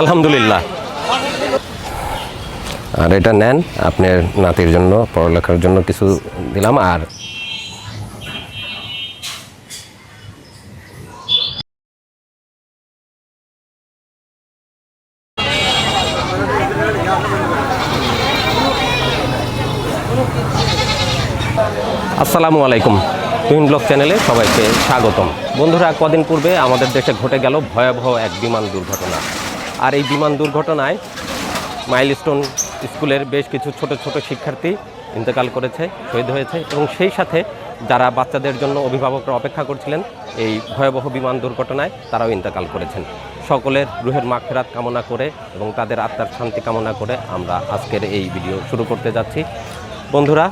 আলহামদুলিল্লাহ। আর এটা নেন আপনার নাতির জন্য পড়ালেখার জন্য কিছু দিলাম আর আসসালামু আলাইকুম। তুহিন ব্লগ চ্যানেলে সবাইকে স্বাগতম। বন্ধুরা, কদিন পূর্বে আমাদের দেশে ঘটে গেল ভয়াবহ এক বিমান দুর্ঘটনা। আর এই বিমান দুর্ঘটনায় মাইলস্টোন স্কুলের বেশ কিছু ছোট ছোট শিক্ষার্থী ইন্তেকাল করেছে, শহীদ হয়েছে এবং সেই সাথে যারা বাচ্চাদের জন্য অভিভাবকরা অপেক্ষা করছিলেন এই ভয়াবহ বিমান দুর্ঘটনায়, তারাও ইন্তেকাল করেছেন। সকলের রুহের মাগফেরাত কামনা করে এবং তাদের আত্মার শান্তি কামনা করে আমরা আজকের এই ভিডিও শুরু করতে যাচ্ছি। বন্ধুরা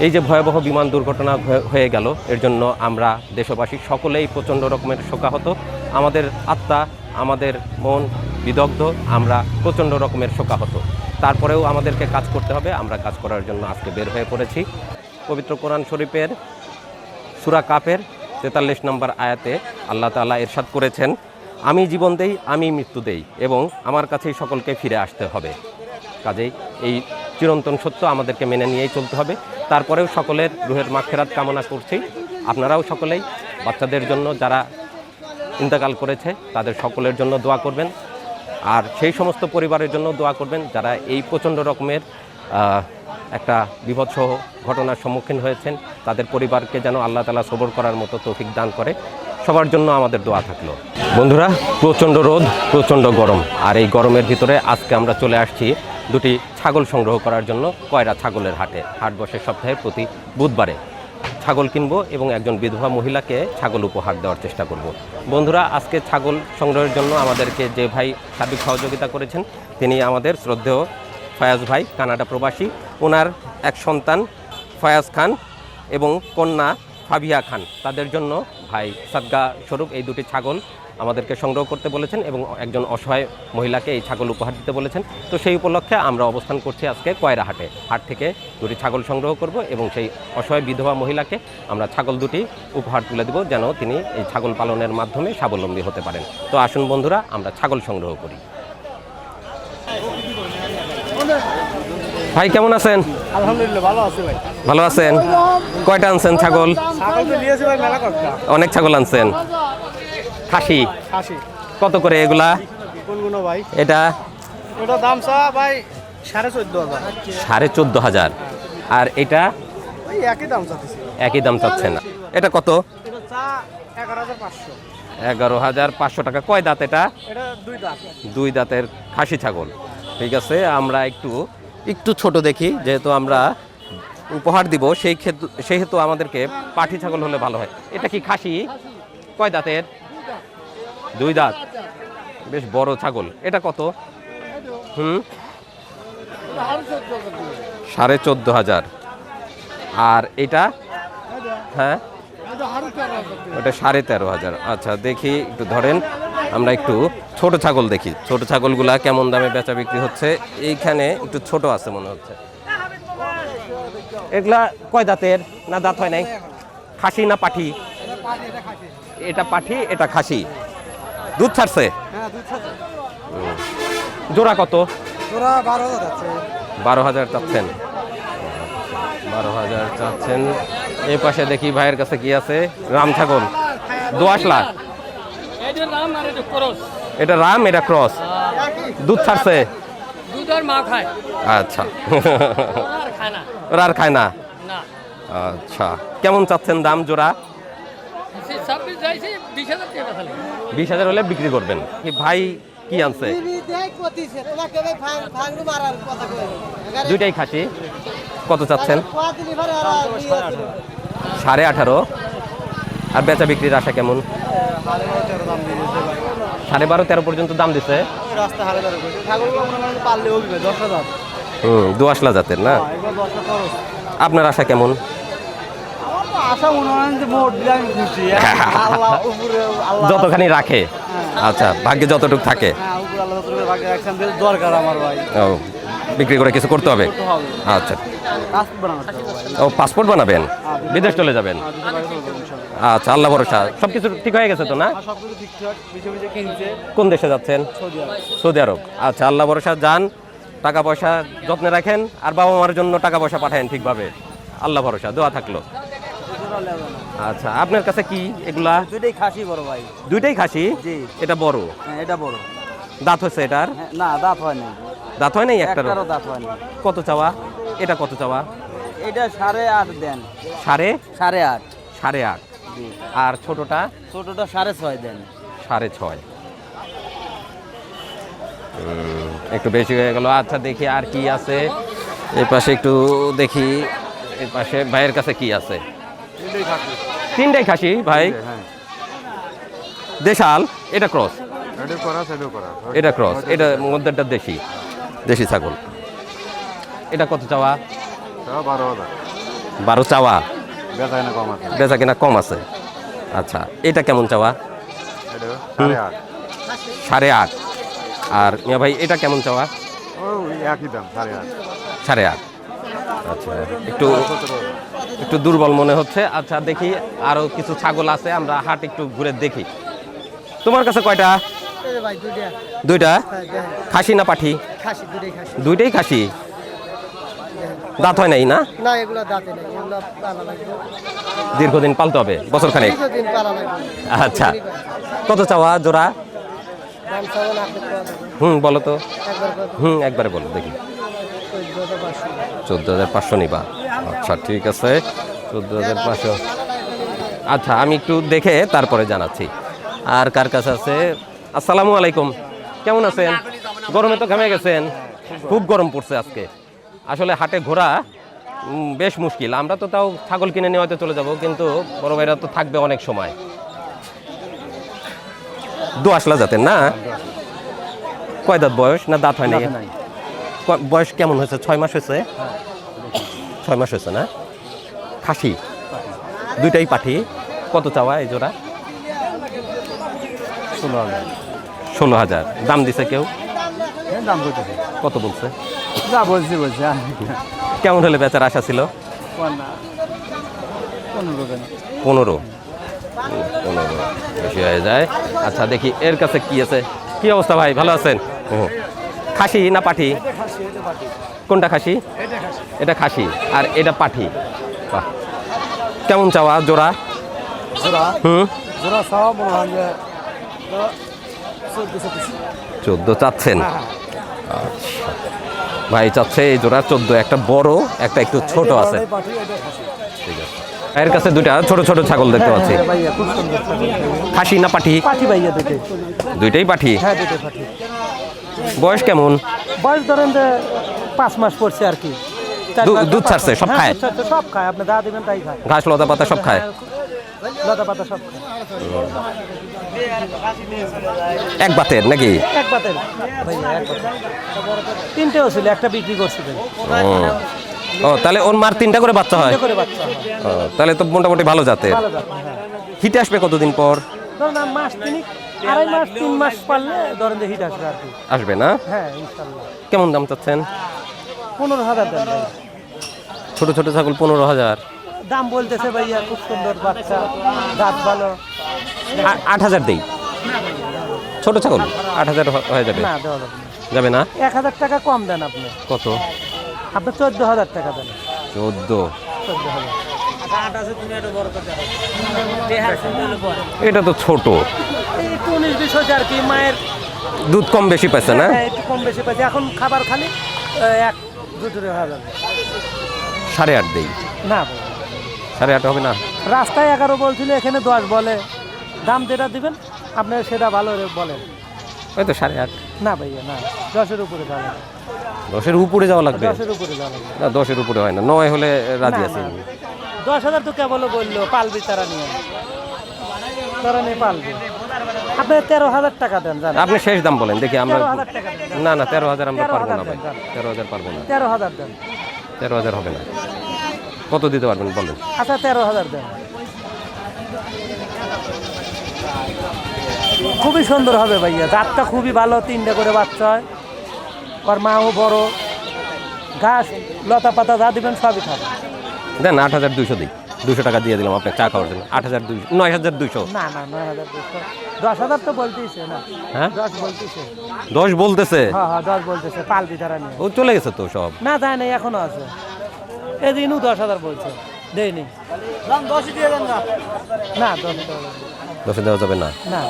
এই যে ভয়াবহ বিমান দুর্ঘটনা হয়ে- গেল, এর জন্য আমরা দেশবাসী সকলেই প্রচণ্ড রকমের শোকাহত। আমাদের আত্মা, আমাদের মন বিদগ্ধ, আমরা প্রচণ্ড রকমের শোকাহত। তারপরেও আমাদেরকে কাজ করতে হবে, আমরা কাজ করার জন্য আজকে বের হয়ে পড়েছি। পবিত্র কোরআন শরীফের সুরা কাপের তেতাল্লিশ নম্বর আয়াতে আল্লাহ তাআলা এরশাদ করেছেন, আমি জীবন দেই, আমি মৃত্যু দেই এবং আমার কাছেই সকলকে ফিরে আসতে হবে। কাজেই এই চিরন্তন সত্য আমাদেরকে মেনে নিয়েই চলতে হবে। তারপরেও সকলের রুহের মাগফেরাত কামনা করছি। আপনারাও সকলেই বাচ্চাদের জন্য যারা ইন্তেকাল করেছে, তাদের সকলের জন্য দোয়া করবেন। আর সেই সমস্ত পরিবারের জন্য দোয়া করবেন যারা এই প্রচণ্ড রকমের একটা বিভৎস ঘটনার সম্মুখীন হয়েছেন, তাদের পরিবারকে যেন আল্লাহ তালা সবর করার মতো তৌফিক দান করে। সবার জন্য আমাদের দোয়া থাকল। বন্ধুরা, প্রচণ্ড রোদ, প্রচণ্ড গরম। আর এই গরমের ভিতরে আজকে আমরা চলে আসছি দুটি ছাগল সংগ্রহ করার জন্য কয়রা ছাগলের হাটে। হাট বসে সপ্তাহের প্রতি বুধবারে ছাগল কিনবো এবং একজন বিধবা মহিলাকে ছাগল উপহার দেওয়ার চেষ্টা করব। বন্ধুরা, আজকে ছাগল সংগ্রহের জন্য আমাদেরকে যে ভাই সার্বিক সহযোগিতা করেছেন, তিনি আমাদের শ্রদ্ধেয় ফয়াজ ভাই, কানাডা প্রবাসী। ওনার এক সন্তান, ফয়াজ খান এবং কন্যা ফাবিয়া খান। তাদের জন্য ভাই সাদগা স্বরূপ এই দুটি ছাগল আমাদেরকে সংগ্রহ করতে বলেছেন এবং একজন অসহায় মহিলাকে এই ছাগল উপহার দিতে বলেছেন। তো সেই উপলক্ষে আমরা অবস্থান করছি আজকে কয়রা হাটে হাট থেকে দুটি ছাগল সংগ্রহ করব এবং সেই অসহায় বিধবা মহিলাকে আমরা ছাগল দুটি উপহার তুলে দেব যেন তিনি এই ছাগল পালনের মাধ্যমে স্বাবলম্বী হতে পারেন। তো আসুন বন্ধুরা আমরা ছাগল সংগ্রহ করি। ভাই কেমন আছেন? আলহামদুলিল্লাহ ভালো আছে ভাই। ভালো আছেন? কয়টা আনছেন ছাগল? অনেক ছাগল আনছেন। খাসি। কত করে এগুলা? কোনগুলো ভাই। এটা? ওটা দাম চা ভাই সাড়ে চোদ্দ হাজার। সাড়ে চোদ্দ হাজার। আর এটা? একই দাম চাচ্ছে। একই দাম চাচ্ছেন। এটা কত? এগারো হাজার পাঁচশো। টাকা। কয় দাঁত এটা? দুই দাঁতের খাসি ছাগল। ঠিক আছে আমরা একটু একটু ছোট দেখি যেহেতু আমরা উপহার দিব সেই ক্ষেত্রে সেহেতু আমাদেরকে পাঠি ছাগল হলে ভালো হয়। এটা কি খাসি? কয় দাঁতের? দুই দাঁত। বেশ বড় ছাগল। এটা কত? হুম? সাড়ে চোদ্দ হাজার। আর এটা? হ্যাঁ? ওটা সাড়ে তেরো হাজার। আচ্ছা দেখি একটু ধরেন। আমরা একটু ছোট ছাগল দেখি। ছোট ছাগলগুলা কেমন দামে বেচা বিক্রি হচ্ছে? এইখানে একটু ছোট আছে মনে হচ্ছে। এগুলা কয় দাঁতের? না দাঁত হয় নাই? খাসি না পাঠি? এটা পাঠি, এটা খাসি। দুধ ছাড়ছে? হ্যাঁ জোড়া কত? বারো হাজার আছে বারো হাজার চাচ্ছেন। বারো হাজার চাচ্ছেন। এই পাশে দেখি ভাইয়ের কাছে কি আছে? রাম ছাগল। দোয়াশ লাখ এটা রাম এটা করস। এটা রাম এটা ক্রস। দুধ ছাড়ছে? দুধ আর মা খায়। আচ্ছা। আর ওরা আর খায় না? না। আচ্ছা। কেমন চাচ্ছেন দাম জোড়া? বিশ হাজার হলে বিক্রি করবেন। কি ভাই কি আনছে? দুইটাই খাসি। কত চাচ্ছেন? সাড়ে আঠারো। আর বেচা বিক্রির আশা কেমন? সাড়ে বারো তেরো পর্যন্ত দাম দিছে। হুম দোয়াশলা জাতের না? খরচ। আপনার আশা কেমন? যতখানি রাখে। আচ্ছা ভাগ্যে যতটুকু থাকে। হ্যাঁ যতটুকু দরকার আমার ভাই। ও বিক্রি করে কিছু করতে হবে? আচ্ছা। ও পাসপোর্ট বানাবেন? বিদেশ চলে যাবেন? আচ্ছা আল্লাহ ভরসা। সব কিছু ঠিক হয়ে গেছে তো না? কোন দেশে যাচ্ছেন? সৌদি আরব। আচ্ছা আল্লাহ ভরসা যান। টাকা পয়সা যত্নে রাখেন। আর বাবা মার জন্য টাকা পয়সা পাঠায়েন ঠিকভাবে। আল্লাহ ভরসা দোয়া থাকল। আচ্ছা আপনার কাছে কি এগুলা? দুটোই খাসি বড় ভাই। দুইটাই খাসি? জি। এটা বড়? হ্যাঁ এটা বড়। দাঁত হচ্ছে এটার? হ্যাঁ না দাঁত হয় না দাঁত হয় নাই একটারও? দাঁত হয় না কত চাওয়া? এটা কত চাওয়া? এটা সাড়ে আট দেন। সাড়ে? সাড়ে আট। সাড়ে আট। আর ছোটটা? ছোটটা সাড়ে ছয় দেন। সাড়ে ছয়। একটু বেশি হয়ে গেল। আচ্ছা দেখি আর কি আছে। এই পাশে একটু দেখি। এই পাশে ভাইয়ের কাছে কি আছে? তিনটাই খাসি। ভাই? দেশাল এটা ক্রস? এটা ক্রস এটা মধ্যেটা দেশি। দেশি ছাগল। এটা কত চাওয়া? বারো চাওয়া? বেচা কিনা কম আছে। আচ্ছা এটা কেমন চাওয়া? সাড়ে আট। আর মিয়া ভাই এটা কেমন চাওয়া? একই দাম সাড়ে আট। সাড়ে আট। আচ্ছা একটু একটু দুর্বল মনে হচ্ছে। আচ্ছা দেখি আরও কিছু ছাগল আছে আমরা হাট একটু ঘুরে দেখি। তোমার কাছে কয়টা? দুইটা। খাসি না পাঠি? দুইটাই খাসি। দাঁত হয় নাই না? দীর্ঘদিন পালতে হবে বছর খানেক। আচ্ছা। কত চাওয়া জোড়া? হুম বলো তো। হুম একবারে বলো দেখি। চোদ্দ হাজার পাঁচশো নিবা। আচ্ছা ঠিক আছে। চোদ্দ হাজার পাঁচশো। আচ্ছা আমি একটু দেখে তারপরে জানাচ্ছি। আর কার কাছে আছে? আসসালামু আলাইকুম। কেমন আছেন? গরমে তো ঘামে গেছেন। খুব গরম পড়ছে আজকে। আসলে হাটে ঘোরা বেশ মুশকিল। আমরা তো তাও ছাগল কিনে নিয়ে হয়তো চলে যাব কিন্তু বড় ভাইরা তো থাকবে অনেক সময়। দু আসলা যাতেন না? কয় দাঁত বয়স? না দাঁত হয় না বয়স কেমন হয়েছে? ছয় মাস হয়েছে? ছয় মাস হয়েছে না? খাসি। দুইটাই পাঠি। কত চাওয়া এই জোড়া? ষোলো হাজার। ষোলো হাজার। দাম দিছে কেউ? হ্যাঁ দাম করতেছে কত বলছে? যা বলছি বলছি কেমন হলে বেচার আশা ছিল? পনেরো। পনেরো। বেশি হয়ে যায়। আচ্ছা দেখি এর কাছে কি আছে? কি অবস্থা ভাই? ভালো আছেন? হুম। খাসি না পাঠি? কোনটা খাসি? এটা খাসি। আর এটা পাঠি। বাহ। কেমন চাওয়া? জোড়া? হুম? চাওয়া মনে হয় যে চোদ্দশো পিস। চোদ্দ চাচ্ছেন? আচ্ছা। ভাই চাচ্ছে এই জোড়া চোদ্দ একটা বড় একটা একটু ছোট আছে। ঠিক আছে। এর কাছে দুইটা ছোট ছোট ছাগল দেখতে পাচ্ছি। খুব সুন্দর খাসি না পাঠি? দুইটাই। হ্যাঁ পাঠি। বয়স কেমন? বয়স ধরেন যে পাঁচ মাস পড়ছে আর কি। পাঁচ- দুধ ছাড়ছে, সব হ্যাঁ, খায়? সব খায় আপনি দা দিবেন তাই খায়। ঘাস লতা পাতা সব খায়? লতা পাতা সব এক বাতের নাকি? এক বাতের। তিনটেও ছিল একটা বিক্রি করছিলেন ও তাহলে ওর মার তিনটা করে বাচ্চা হয়? হয়। তাহলে তো মোটামুটি ভালো জাতের। জাত হ্যাঁ। হিটে আসবে কতদিন পর? ধরেন মাস তিনিক আড়াই মাস তিন মাস পারলে ধরেন যে হিট আসবে আর কি। আসবে না? হ্যাঁ ইনশাল্লাহ কেমন দাম চাচ্ছেন? পনেরো হাজার ভাই। ছোট ছোট ছাগল পনেরো হাজার। দাম বলতেছে ভাইয়া খুব সুন্দর বাচ্চা দাঁত ভালো। আট হাজার দেই। ছোট ছাগল আট হাজার হয়ে যাবে। না দেওয়া যাবে না। যাবে না? এক হাজার টাকা কম দেন আপনি। কত? আপনি চোদ্দ হাজার টাকা দেন। চোদ্দ। চোদ্দ হাজার। এটা তো ছোট। উনিশ বিশ আর কি মায়ের দুধ কম বেশি পাইছে না? হ্যাঁ, একটু কম বেশি পাচ্ছে এখন খাবার খালি এক হয়ে যাবে। সাড়ে আট দেই? না সাড়ে আট হবে না? রাস্তায় এগারো বলছিল এখানে দশ বলে। দাম যেটা দিবেন আপনি সেটা ভালো বলেন ওই তো সাড়ে আট। না ভাইয়া না দশের উপরে যাওয়া দশের উপরে যাওয়া লাগবে? দশের উপরে যাওয়া লাগবে। না দশের উপরে হয় না। নয় হলে রাজি আছি। দশ হাজার তো কেবল বলল পালবি তারা নিয়ে। তারা নিয়ে পালবি। আপনি তেরো হাজার টাকা দেন জানেন। আপনি শেষ দাম বলেন দেখি আমরা না না তেরো হাজার আমরা পারব না ভাই। তেরো হাজার পারব না। তেরো হাজার দেন। তেরো হাজার হবে না। কত দিতে পারবেন বলেন। আচ্ছা তেরো হাজার দেন। খুবই সুন্দর হবে ভাইয়া দাঁতটা খুবই ভালো তিনটে করে বাচ্চা হয়। ওর মাও বড়। ঘাস লতা পাতা যা দিবেন সবই খাবে দেন আট হাজার দুইশো দিই। দুশো টাকা দিয়ে দিলাম আপনার চা খাওয়ার জন্য। আট হাজার দুইশো নয় হাজার দুইশো। না না নয় হাজার দুশো দশ হাজার তো বলতেইছে না? হ্যাঁ? দশ বলতেছে দশ বলতেছে? হ্যাঁ হ্যাঁ দশ বলতেছে নিয়ে। ও চলে গেছে তো সব? না যায় নাই এখনও আছে। এদিনও দশ হাজার বলছে দেয়নি। না। দশ দশে দেওয়া যাবে না? না।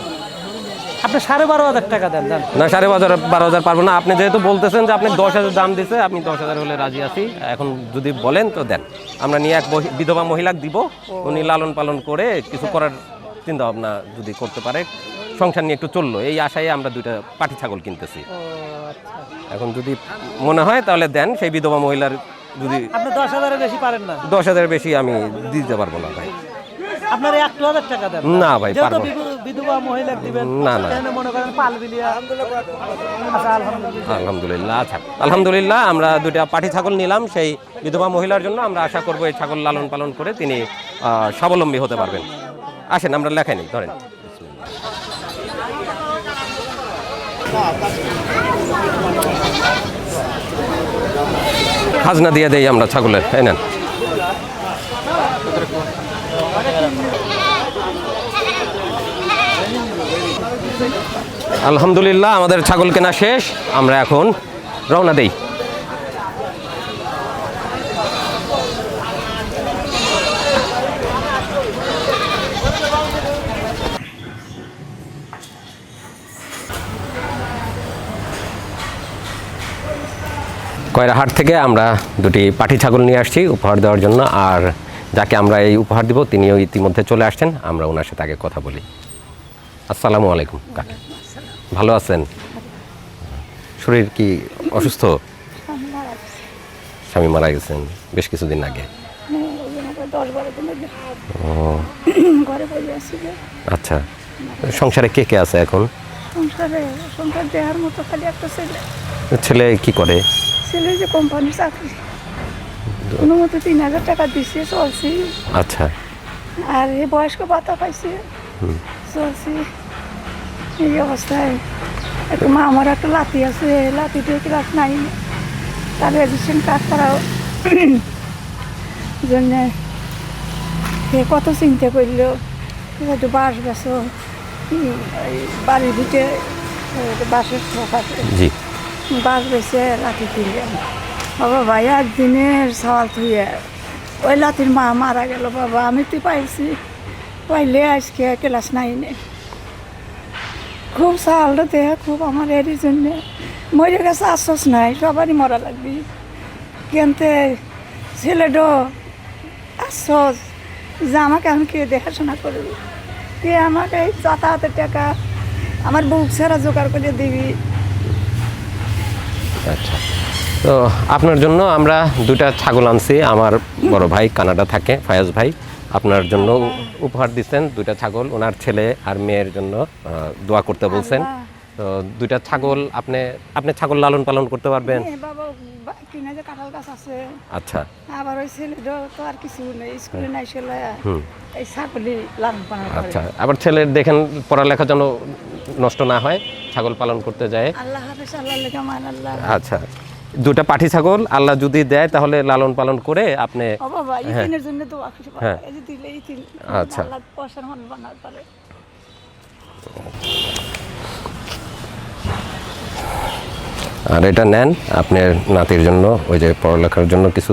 আপনি সাড়ে বারো হাজার টাকা দেন দেন। না সাড়ে বাজার বারো হাজার পারব না। আপনি যেহেতু বলতেছেন যে আপনি দশ হাজার দাম দিছে আপনি দশ হাজার হলে রাজি আছি। এখন যদি বলেন তো দেন। আমরা নিয়ে এক বিধবা মহিলাকে দিব। উনি লালন পালন করে কিছু করার চিন্তা ভাবনা যদি করতে পারে সংসার নিয়ে একটু চলল। এই আশায় আমরা দুইটা পাটি ছাগল কিনতেছি। আচ্ছা। এখন যদি মনে হয় তাহলে দেন সেই বিধবা মহিলার যদি আপনি দশ হাজারের বেশি পারেন না। দশ হাজারের বেশি আমি দিতে পারব না ভাই। আপনার একটু হাজার টাকা দেন। না ভাই, পারব বিধবা মহিলা দিবেন। না, না। মনে করেন আচ্ছা আলহামদুলিল্লাহ। আচ্ছা। আলহামদুলিল্লাহ আমরা দুইটা পাটি ছাগল নিলাম। সেই বিধবা মহিলার জন্য আমরা আশা করব এই ছাগল লালন পালন করে তিনি স্বাবলম্বী হতে পারবেন। আসেন আমরা লেখাই নিই ধরেন। খাজনা দিয়ে দেই আমরা ছাগলের এই নেন। আলহামদুলিল্লাহ, আমাদের ছাগল কেনা শেষ। আমরা এখন রওনা দেই। কয়রাহাট থেকে আমরা দুটি পাটি ছাগল নিয়ে আসছি উপহার দেওয়ার জন্য, আর যাকে আমরা এই উপহার দিব, তিনিও ইতিমধ্যে চলে আসছেন। আমরা ওনার সাথে আগে কথা বলি। আসসালামু আলাইকুম, কাকা। ভালো আছেন? শরীর কি অসুস্থ? স্বামী মারা গেছেন বেশ কিছুদিন আগে। আচ্ছা। সংসারে কে কে আছে এখন? সংসারে সংসার দেওয়ার মতো খালি একটা ছেলে ছেলে কি করে? ছেলে যে কোম্পানির চাকরি কোনো মতো তিন হাজার টাকা দিচ্ছে চলছি আচ্ছা। আর এই বয়স্ক ভাতা পাইছে। চলছি। এই অবস্থায়? একটু মা আমার একটা লাতি আছে লাতিতে ক্লাস নাই? তার রেজিস্ট্রেশন কাজ করাও। জন্যে সে কত চিন্তা করল একটু বাস বেছো বাড়ির ভিতরে এই বাসের শখ আছে। বাস বেছে লাঠি কিনলাম বাবা ভাই একদিনের সওয়াল থুয়ে ওই লাঠির মা মারা গেল। বাবা আমি তো পাইছি। পাইলে আজকে ক্লাস নাইনে। খুব সালটা দেহ খুব আমার এরই জন্যে। মরে গেছে আশ্বাস নাই, সবারই মরা লাগবে। কিন্তু ছেলেটো আশ্বাস যে আমাকে আমি কে দেখাশোনা করবি? কে আমাকে এই যাতায়াতের টাকা আমার বুক ছাড়া জোগাড় করে দিবি? আচ্ছা। তো আপনার জন্য আমরা দুটা ছাগল আনছি। আমার বড় ভাই, কানাডা থাকে, ফায়াজ ভাই। আপনার জন্য উপহার দিচ্ছেন দুইটা ছাগল ওনার ছেলে আর মেয়ের জন্য দোয়া করতে বলছেন। তো দুইটা ছাগল আপনি আপনি ছাগল লালন পালন করতে পারবেন? বা- কিনে যে কাঁঠাল গাছ আছে। আচ্ছা। আবার ওই ছেলেটা তো আর কিছু নেই স্কুলে নাই ছেলে। এই ছাগলি লালন পালন আচ্ছা আবার ছেলের দেখেন পড়ালেখা যেন নষ্ট না হয় ছাগল পালন করতে যায়। আল্লাহ হাফেজ আল্লাহ লেখা মান আল্লাহ। আচ্ছা দুটা পাঠি ছাগল আল্লাহ যদি দেয় তাহলে লালন পালন করে আপনি বাবা ইতিনের জন্য তো আখিস হ্যাঁ। এই যে দিলে ইতিন আচ্ছা। পয়সার বানার পারে। আর এটা নেন আপনার নাতির জন্য ওই যে পড়ালেখার জন্য কিছু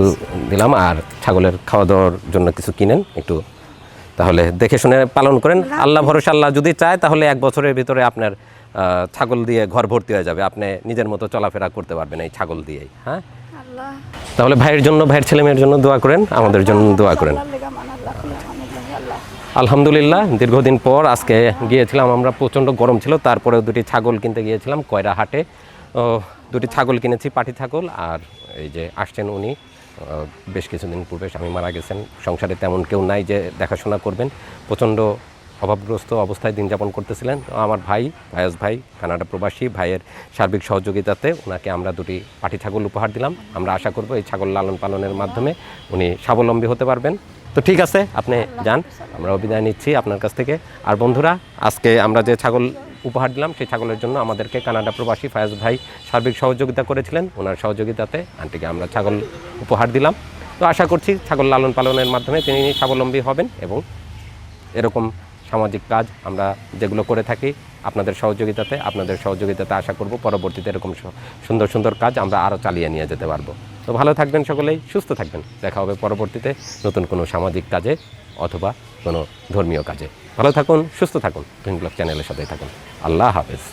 দিলাম আর ছাগলের খাওয়া দাওয়ার জন্য কিছু কিনেন একটু। তাহলে দেখে শুনে পালন করেন। আল্লাহ ভরসা আল্লাহ যদি চায় তাহলে এক বছরের ভিতরে আপনার ছাগল দিয়ে ঘর ভর্তি হয়ে যাবে। আপনি নিজের মতো চলাফেরা করতে পারবেন এই ছাগল দিয়েই হ্যাঁ? তাহলে ভাইয়ের জন্য ভাইয়ের ছেলে মেয়ের জন্য দোয়া করেন আমাদের জন্য দোয়া করেন। আলহামদুলিল্লাহ। দীর্ঘদিন পর আজকে গিয়েছিলাম আমরা প্রচণ্ড গরম ছিল তারপরেও দুটি ছাগল কিনতে গিয়েছিলাম কয়রা হাটে ও, দুটি ছাগল কিনেছি পাটি ছাগল আর এই যে আসছেন উনি বেশ কিছুদিন পূর্বে স্বামী মারা গেছেন সংসারে তেমন কেউ নাই যে দেখাশোনা করবেন। প্রচণ্ড অভাবগ্রস্ত অবস্থায় দিন যাপন করতেছিলেন। আমার ভাই ভায়াস ভাই, কানাডা প্রবাসী, ভাইয়ের সার্বিক সহযোগিতাতে ওনাকে আমরা দুটি পাটি ছাগল উপহার দিলাম। আমরা আশা করব এই ছাগল লালন পালনের মাধ্যমে উনি স্বাবলম্বী হতে পারবেন। তো ঠিক আছে, আপনি যান আমরা বিদায় নিচ্ছি আপনার কাছ থেকে। আর বন্ধুরা, আজকে আমরা যে ছাগল উপহার দিলাম, সেই ছাগলের জন্য আমাদেরকে কানাডা প্রবাসী ফায়াজ ভাই সার্বিক সহযোগিতা করেছিলেন। ওনার সহযোগিতাতে আন্টিকে আমরা ছাগল উপহার দিলাম। তো আশা করছি ছাগল লালন পালনের মাধ্যমে তিনি স্বাবলম্বী হবেন এবং এরকম সামাজিক কাজ আমরা যেগুলো করে থাকি, আপনাদের সহযোগিতাতে আপনাদের সহযোগিতাতে আশা করব পরবর্তীতে এরকম সুন্দর সুন্দর কাজ আমরা আরও চালিয়ে নিয়ে যেতে পারব। তো ভালো থাকবেন সকলেই, সুস্থ থাকবেন। দেখা হবে পরবর্তীতে নতুন কোনো সামাজিক কাজে অথবা কোনো ধর্মীয় কাজে। ভালো থাকুন, সুস্থ থাকুন। টুইন ব্লক চ্যানেলের সাথে থাকুন। আল্লাহ হাফেজ।